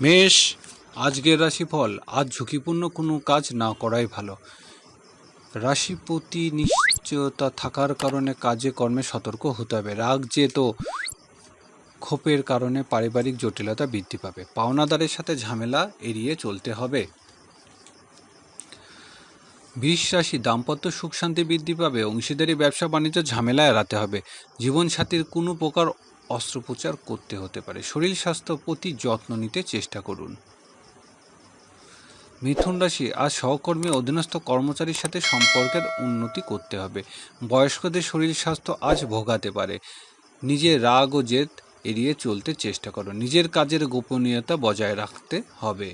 মেষ, আজকের রাশিফল, আজ ঝুঁকিপূর্ণ কোনো কাজ না করাই ভালো। রাশিপতি নিশ্চয়তা থাকার কারণে কাজে কর্মে সতর্ক হতে হবে। রাগ তো ক্ষোভের কারণে পারিবারিক জটিলতা বৃদ্ধি পাবে। পাওনাদারের সাথে ঝামেলা এড়িয়ে চলতে হবে। বৃষ রাশি, দাম্পত্য সুখ শান্তি বৃদ্ধি পাবে। অংশীদারি, ব্যবসা, বাণিজ্য ঝামেলা এড়াতে হবে। জীবনসাথীর কোনো প্রকার অস্ত্রোপচার করতে হতে পারে। শরীর স্বাস্থ্য প্রতি যত্ন নিতে চেষ্টা করুন। মিথুন রাশি, আজ সহকর্মী অধীনস্থ কর্মচারীর সাথে সম্পর্কের উন্নতি করতে হবে। বয়স্কদের শরীর স্বাস্থ্য আজ ভোগাতে পারে। নিজের রাগ ও জেদ এড়িয়ে চলতে চেষ্টা করো। নিজের কাজের গোপনীয়তা বজায় রাখতে হবে।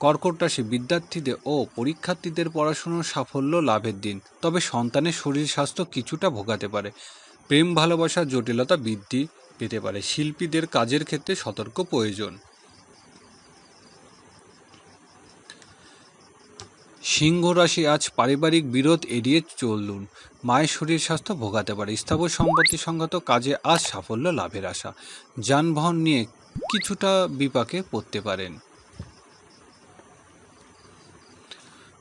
কর্কট রাশি, বিদ্যার্থীদের ও পরীক্ষার্থীদের পড়াশুনোর সাফল্য লাভের দিন। তবে সন্তানের শরীর স্বাস্থ্য কিছুটা ভোগাতে পারে। প্রেম ভালোবাসার জটিলতা বৃদ্ধি পেতে পারে। শিল্পীদের কাজের ক্ষেত্রে সতর্ক প্রয়োজন। সিংহ রাশি আজ পারিবারিক বিরোধ এড়িয়ে চলুন। মায়ের শরীর স্বাস্থ্য ভোগাতে পারে। স্থাবর সম্পত্তি সংগত কাজে আজ সাফল্য লাভের আশা। যানবাহন নিয়ে কিছুটা বিপাকে পড়তে পারেন।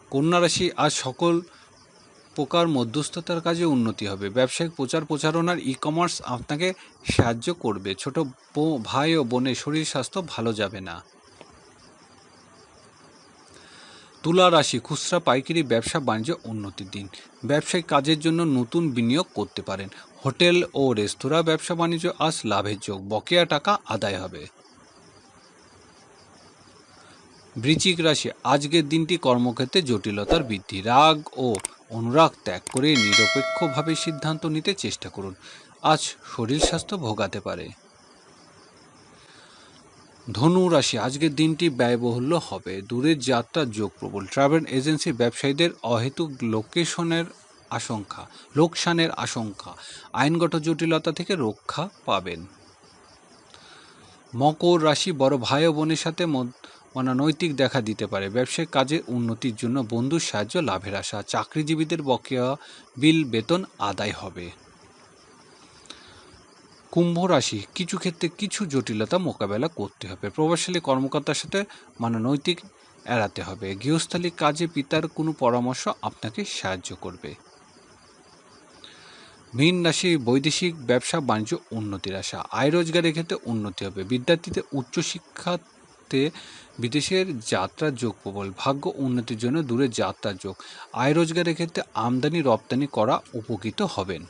কন্যা রাশি আজ সকল প্রকার মধ্যস্থতার কাজে উন্নতি হবে। ব্যবসায়িক প্রচার প্রচারণার ই কমার্স আপনাকে সাহায্য করবে। ছোট ভাই ও বোনের শরীর স্বাস্থ্য ভালো যাবে না। তুলা রাশি, খুচরা পাইকারি ব্যবসা বাণিজ্য উন্নতির দিন। ব্যবসায়িক কাজের জন্য নতুন বিনিয়োগ করতে পারেন। হোটেল ও রেস্তোরাঁ ব্যবসা বাণিজ্য আজ লাভের যোগ। বকেয়া টাকা আদায় হবে। বৃচিক রাশি, আজকের দিনটি কর্মক্ষেত্রে জটিলতার বৃদ্ধি। রাগ ও অনুরাগ ত্যাগ করে নিরপেক্ষভাবে সিদ্ধান্ত নিতে চেষ্টা করুন। আজ শরীর স্বাস্থ্য ভোগাতে পারে। ধনু রাশি, আজকের দিনটি ব্যয়বহুল্য হবে। দূরের যাত্রার যোগ প্রবল। ট্রাভেল এজেন্সি ব্যবসায়ীদের অহেতুক লোকেশনের আশঙ্কা, লোকসানের আশঙ্কা, আইনগত জটিলতা থেকে রক্ষা পাবেন। মকর রাশি, বড় ভাই ও বোনের সাথে মদ- অনৈতিক দেখা দিতে পারে। ব্যবসায়িক কাজে উন্নতির জন্য বন্ধুর সাহায্য, লাভের আশা, চাকরিজীবীদের বকেয়া বিল, বেতন আদায় হবে। কুম্ভ রাশি, কিছু ক্ষেত্রে কিছু জটিলতা মোকাবেলা করতে হবে। প্রভাবশালী কর্মকর্তার সাথে মাননৈতিক এড়াতে হবে। গৃহস্থালী কাজে পিতার কোনো পরামর্শ আপনাকে সাহায্য করবে। মীন রাশি, বৈদেশিক ব্যবসা, বাণিজ্য উন্নতির আশা। আয় রোজগারের ক্ষেত্রে উন্নতি হবে। বিদ্যার্থীদের উচ্চশিক্ষাতে বিদেশের যাত্রার যোগ প্রবল। ভাগ্য উন্নতির জন্য দূরে যাত্রার যোগ। আয় রোজগারের ক্ষেত্রে আমদানি রপ্তানি করা উপকৃত হবেন।